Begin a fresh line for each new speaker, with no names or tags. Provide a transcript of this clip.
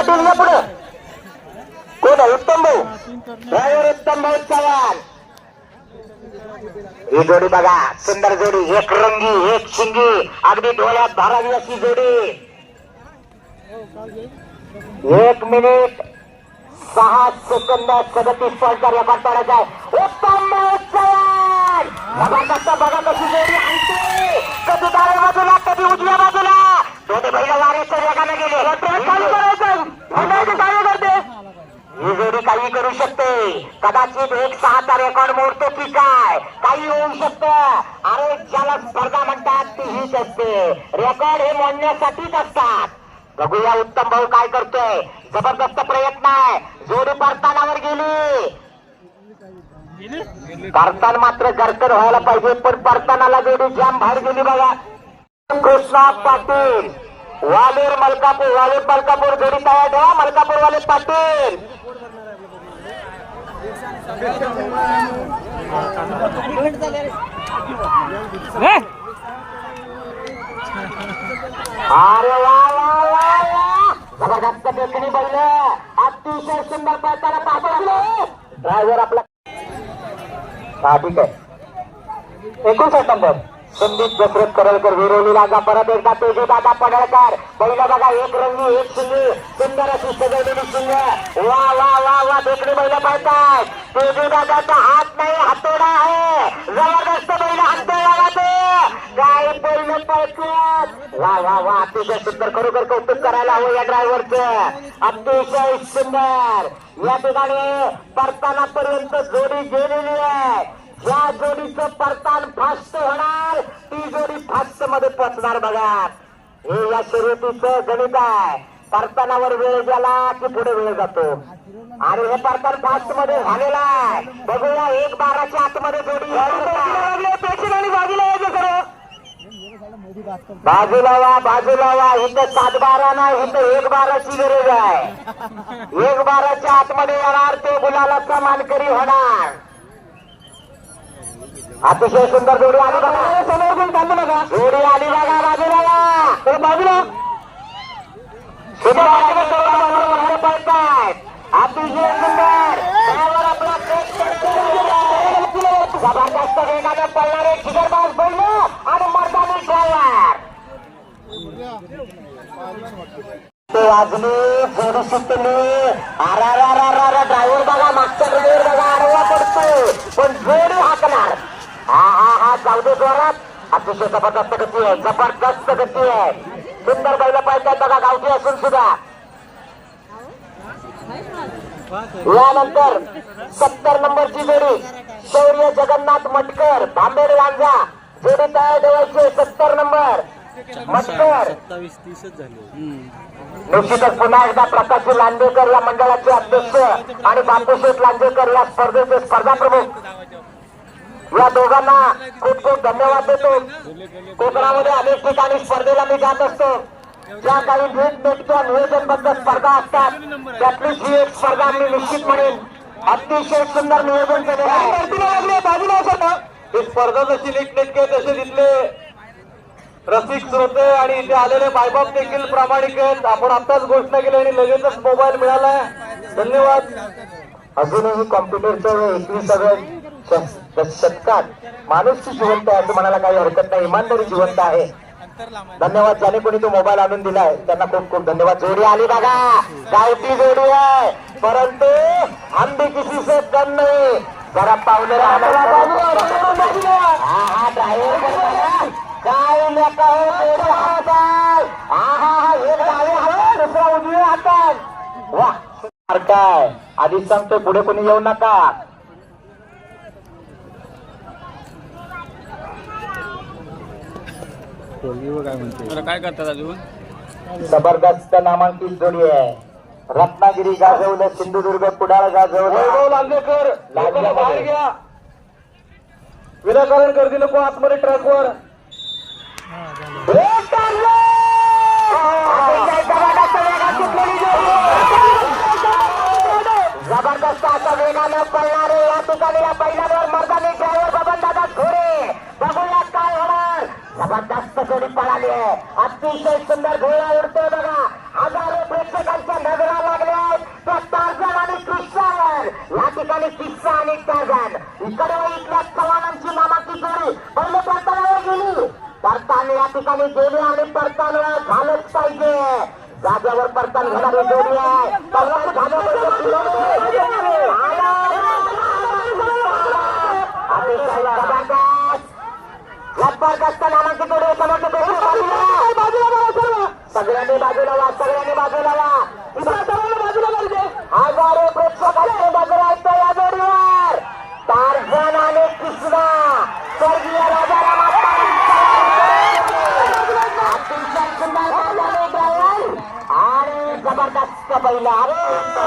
पाटील या पुढे. कोण आहे उत्तम भाऊ? ड्रायव्हर उत्तम भाऊ चव्हाण. ही जोडी बघा सुंदर जोडी एक रंगी एक शिंगी अगदी डोळ्यात धारावी अशी जोडी. एक मिनिट सहा सेकंद सदतीस पॉईंटचा रेकॉर्ड तोडायचा आहे? उत्तम चव्हाण. बघा कशी जोडी आणते. कधी डाव्या बाजूला कधी उजव्या बाजूला. दोन्ही वाऱ्याच्या वेगाने गेले चालू करायचं काय करते ही जोडी काही करू शकते. कदाचित एक सहाचा रेकॉर्ड मोडतो की काय? काही होऊ शकतं. अरे ज्याला स्पर्धा म्हणतात ती हीच असते. रेकॉर्ड हे मोडण्यासाठीच असतात. बघूया उत्तम भाऊ काय करतोय. जबरदस्त प्रयत्न आहे. जोडी परतानावर गेली. परतान मात्र गरकर व्हायला पाहिजे पण परतानाला जोडी जाम बाहेर गेली बघा. कृष्णा पाटील. वालेर मलकापूर वालेर मलकापूर जोडी तयार ठेवा. मलकापूर वाले पाटील. अरे वा वा वा वा. जबरदस्त देखणी बैल. अतिशय सुंदर पळताना पाठवले ड्रायव्हर आपला हा ठीक आहे. एकोणसाठ नंबर. संदीप दशरथ करळकर विरोली लागा परत एकदा तेजी दादा पडळकर. पहिला बघा एक रंगी एक शिंगी सुंदर अशी सजवलेली शिंग वा वा वा वा देखणी बैल पाहतात तेजी दादाचा हात नाही हातोडा आहे. जबरदस्त बैल हातोडा काय बैल पळतात वा वा वा अतिशय सुंदर. खरोखर कौतुक करायला हवं या ड्रायव्हरचं अतिशय सुंदर. या ठिकाणी परताना पर्यंत जोडी गेलेली आहे. ज्या जोडीचं परतान फास्ट होणार. ती जोडी फास्टमध्ये पोचणार बघा. हे या शर्यतीचं गणित आहे. परतानावर वेळ गेला की पुढे वेळ जातो. आणि हे परतान फास्टमध्ये झालेला आहे. बघूया एक बाराच्या आतमध्ये जोडी बाजूला वा बाजूला वा इथं सात बारा ना इथं एक बाराची गरज आहे. एक बाराच्या आतमध्ये येणार ते गुलालाचा मानकरी होणार. अतिशय सुंदर जोडी आली बघा समोर पण चाललं बघा जोडी आली बघा बाजूला बाजूला अतिशय सुंदर पडतो. जबरदस्त वेगाने बैल आणि मर्दानी ड्रायव्हर ते वाजली जोडी सुटली अरा ड्रायव्हर बघा मागचा ड्रायव्हर बघा आडवा पडतोय पण जोडी हाकणार हा हा जोरात. अतिशय जबरदस्त गती आहे. जबरदस्त गती आहे. सुंदर बैल पाहिजे बघा गावठी असून सुद्धा. यानंतर सत्तर नंबरची जोडी शौर्य जगन्नाथ मटकर भांबेड वांजा. जोडी तयार ठेवायची सत्तर नंबर. मटकर.
सत्तावीस तीसच झाले
निश्चितच पुन्हा एकदा प्रकाशजी लांडेकर या मंडळाचे अध्यक्ष आणि बापूशेठ लांडेकर या स्पर्धेचे स्पर्धा प्रमुख या दोघांना खूप खूप धन्यवाद देतो. कोकणामध्ये अनेक ठिकाणी स्पर्धेला मी जात असतो. ज्या काही नीट नियोजनबद्ध स्पर्धा असतात. त्यातलीच ही एक स्पर्धा मी निश्चित म्हणेन अतिशय सुंदर नियोजन केलेलं आहे. बाजूला
ही स्पर्धा जशी नीटनेटके तसे तिथले रसिक श्रोते आणि इथे आलेले मायबाप देखील प्रामाणिक आहेत. आपण आताच घोषणा केली आणि लगेचच मोबाईल मिळालाय. धन्यवाद.
अजूनही कॉम्प्युटरच्या एकविसाव्या शतकात माणूसची जिवंत आहे असं म्हणायला काही हरकत नाही. इमानदारी जिवंत आहे. धन्यवाद. ज्याने कोणी तो मोबाईल आणून दिलाय त्यांना खूप खूप धन्यवाद. जोडी आली बघा. गावठी जोडी आहे. परंतु आंबे किसी से कम नाही. जरा पाहुणे काय हो, दुसरा हातात वा काय. आधीच सांगतोय पुढे कोणी येऊ नका.
काय म्हणते काय करतात अजून
जबरदस्त नामांकित जोडी आहे. रत्नागिरी गाजवलं सिंधुदुर्ग कुडाळ गाजवलं.
लांजेकर लोकांना बाहेर घ्या. विनाकारण गर्दी नको आतमध्ये ट्रॅकवर.
आली आहे अतिशय सुंदर घोडा उडतोय बघा. हजारो प्रेक्षकांच्या नजरा लागल्या आहेत त्या ताजन आणि कृष्णावर या ठिकाणी किस्सा आणि ताजन इकडे इथल्या चव्हाणांची मामाची जोडी. पहिले परतावर गेली. परतान या ठिकाणी गेली आणि परतान झालंच पाहिजे. जागेवर परतान घालावी जोडी आहे. परतान घालावी जबरदस्त. नामांकित जोडी समोर सगळ्यांनी बाजूला वा सगळ्यांनी बाजूला वा. सगळ्यांनी बाजूला पाहिजे हजारो प्रेक्षकांनी बाजूला ऐकतो या जोडीवर. टारझन आणि कृष्णा स्वर्गीय राजाराम अतिशय सुंदर आणि जबरदस्त पहिला अरे!